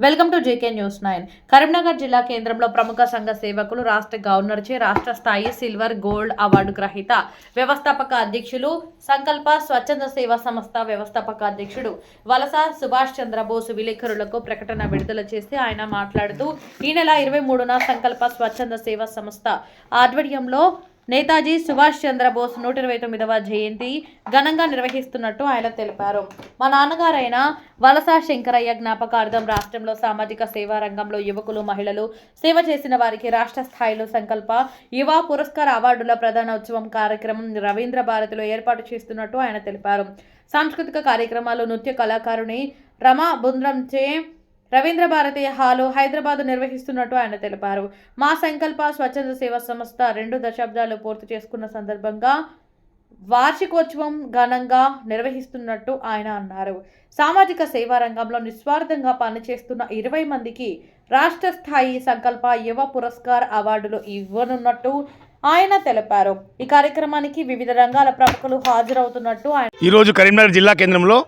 Welcome to JK news nine. Karimnagar జిల్లా కేంద్రంలో ప్రముఖ సంఘ సేవకులు రాష్ట్ర గవర్నర్చే రాష్ట్ర స్థాయి సిల్వర్ గోల్డ్ అవార్డు గ్రహీత వ్యవస్థాపక అధ్యక్షులు సంకల్ప స్వచ్ఛంద సేవా సంస్థ వ్యవస్థాపక అధ్యక్షుడు వలస సుభాష్ చంద్రబోస్ విలేకరులకు ప్రకటన విడుదల చేసి ఆయన మాట్లాడుతూ ఈ నెల ఇరవై మూడున సంకల్ప స్వచ్ఛంద సేవా సంస్థ ఆధ్వర్యంలో నేతాజీ సుభాష్ చంద్రబోస్ నూట ఇరవై తొమ్మిదవ జయంతి ఘనంగా నిర్వహిస్తున్నట్టు ఆయన తెలిపారు. మా నాన్నగారైన వలస శంకరయ్య జ్ఞాపకార్థం రాష్ట్రంలో సామాజిక సేవా రంగంలో యువకులు మహిళలు సేవ చేసిన వారికి రాష్ట్ర స్థాయిలో సంకల్ప యువ పురస్కార అవార్డుల ప్రధానోత్సవం కార్యక్రమం రవీంద్ర భారతిలో ఏర్పాటు చేస్తున్నట్టు ఆయన తెలిపారు. సాంస్కృతిక కార్యక్రమాలు నృత్య కళాకారుని రమా బృందంచే రవీంద్ర భారతి హాలు హైదరాబాద్ నిర్వహిస్తున్నట్టు ఆయన తెలిపారు. మా సంకల్ప స్వచ్ఛంద సేవా సంస్థ రెండు దశాబ్దాలు పూర్తి చేసుకున్న సందర్భంగా వార్షికోత్సవం ఘనంగా నిర్వహిస్తున్నట్టు ఆయన అన్నారు. సామాజిక సేవా రంగంలో నిస్వార్థంగా పనిచేస్తున్న ఇరవై మందికి రాష్ట్ర స్థాయి సంకల్ప యువ పురస్కార్ అవార్డులు ఇవ్వనున్నట్టు ఆయన తెలిపారు. ఈ కార్యక్రమానికి వివిధ రంగాల ప్రముఖులు హాజరవుతున్నట్టు ఆయన ఈరోజు కరీంనగర్ జిల్లా కేంద్రంలో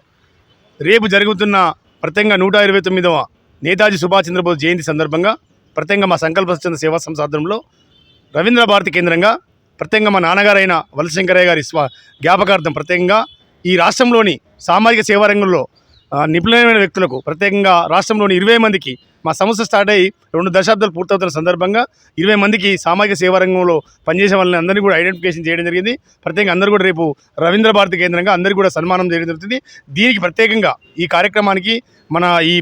రేపు జరుగుతున్న ప్రత్యేకంగా నూట ఇరవై తొమ్మిదవ నేతాజీ సుభాష్ చంద్రబోస్ జయంతి సందర్భంగా ప్రత్యేకంగా మా సంకల్ప స్వచ్ఛంద సేవా సంస్థ ఆధ్వర్యంలో రవీంద్ర భారతి కేంద్రంగా ప్రత్యేకంగా మా నాన్నగారైన వలశంకరయ్య గారి స్వ జ్ఞాపకార్థం ప్రత్యేకంగా ఈ రాష్ట్రంలోని సామాజిక సేవా రంగంలో నిపుణులైన వ్యక్తులకు ప్రత్యేకంగా రాష్ట్రంలోని ఇరవై మందికి మా సంస్థ స్టార్ట్ అయ్యి రెండు దశాబ్దాలు పూర్తవుతున్న సందర్భంగా ఇరవై మందికి సామాజిక సేవా రంగంలో పనిచేసే వాళ్ళని అందరినీ కూడా ఐడెంటిఫికేషన్ చేయడం జరిగింది. ప్రత్యేకంగా అందరూ కూడా రేపు రవీంద్ర భారతి కేంద్రంగా అందరికీ కూడా సన్మానం చేయడం జరుగుతుంది. దీనికి ప్రత్యేకంగా ఈ కార్యక్రమానికి మన ఈ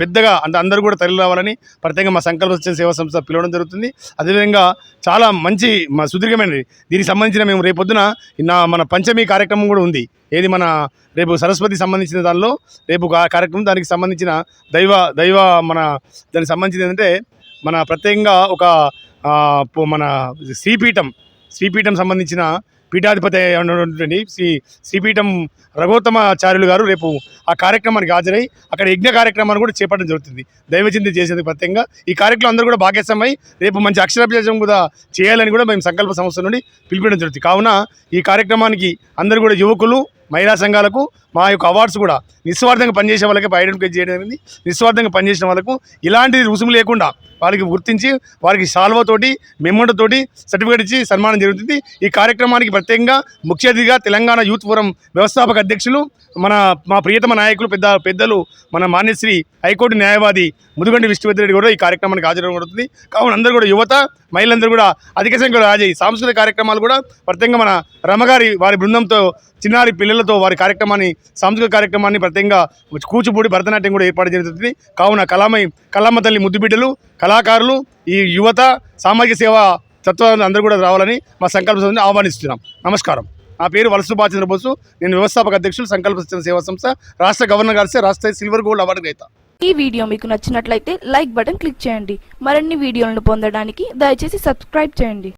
పెద్దగా అంటే అందరూ కూడా తరలి రావాలని ప్రత్యేకంగా మా సంకల్ప స్వచ్ఛంద సేవా సంస్థ పిలవడం జరుగుతుంది. అదేవిధంగా చాలా మంచి మా సుదీర్ఘమైనది. దీనికి సంబంధించిన మేము రేపొద్దున నా మన పంచమి కార్యక్రమం కూడా ఉంది. ఏది మన రేపు సరస్వతి సంబంధించిన దానిలో రేపు కార్యక్రమం దానికి సంబంధించిన దైవ దైవ మన దానికి సంబంధించింది ఏంటంటే మన ప్రత్యేకంగా ఒక మన శ్రీపీఠం శ్రీపీఠం సంబంధించిన పీఠాధిపతి ఉన్నటువంటి శ్రీ శ్రీపీఠం రఘోత్తమాచార్యులు గారు రేపు ఆ కార్యక్రమానికి హాజరై అక్కడ యజ్ఞ కార్యక్రమాన్ని కూడా చేపట్టడం జరుగుతుంది. దైవచింత చేసేందుకు ప్రత్యేకంగా ఈ కార్యక్రమం అందరూ కూడా భాగస్వామై రేపు మంచి అక్షరాభ్యాసం కూడా చేయాలని కూడా మేము సంకల్ప సంస్థ నుండి పిలిపించడం జరుగుతుంది. కావున ఈ కార్యక్రమానికి అందరూ కూడా యువకులు మహిళా సంఘాలకు మా యొక్క అవార్డ్స్ కూడా నిస్వార్థంగా పనిచేసే వాళ్ళకి ఐడెంటిఫై చేయడం జరిగింది. నిస్వార్థంగా పనిచేసిన వాళ్ళకు ఇలాంటి రుసుము లేకుండా వారికి గుర్తించి వారికి సాల్వతోటి మెమ్మోటతోటి సర్టిఫికేట్ ఇచ్చి సన్మానం జరుగుతుంది. ఈ కార్యక్రమానికి ప్రత్యేకంగా ముఖ్య అతిథిగా తెలంగాణ యూత్ ఫోరం వ్యవస్థాపక అధ్యక్షులు మన మా ప్రియతమ నాయకులు పెద్ద పెద్దలు మన మాన్యశ్రీ హైకోర్టు న్యాయవాది ముదుగండి విష్ణువర్ధరెడ్డి కూడా ఈ కార్యక్రమానికి హాజరవడం కావున అందరూ కూడా యువత మహిళలందరూ కూడా అధిక సంఖ్యలో హాజరై సాంస్కృతిక కార్యక్రమాలు కూడా ప్రత్యేకంగా మన రమగారి వారి బృందంతో చిన్నారి పిల్లలతో వారి కార్యక్రమాన్ని సాంస్కృతిక కార్యక్రమాన్ని ప్రత్యేకంగా కూచిపూడి భరతనాట్యం కూడా ఏర్పాటు జరుగుతుంది కావున కళామై కళమ్మ తల్లి ముద్దుబిడ్డలు కళాకారులు ఈ యువత సామాజిక సేవ తత్వాలను అందరూ కూడా రావాలని మా సంకల్ప ఆహ్వానిస్తున్నాం. నమస్కారం. నా పేరు వలస సుభాష్ చంద్రబోసు. నేను వ్యవస్థాపక అధ్యక్షులు సంకల్ప సేవా సంస్థ రాష్ట్ర గవర్నర్ గారి రాష్ట్ర సిల్వర్ గోల్డ్ అవార్డు గ్రహీత. ఈ వీడియో మీకు నచ్చినట్లయితే లైక్ బటన్ క్లిక్ చేయండి. మరిన్ని వీడియోలను పొందడానికి దయచేసి సబ్స్క్రైబ్ చేయండి.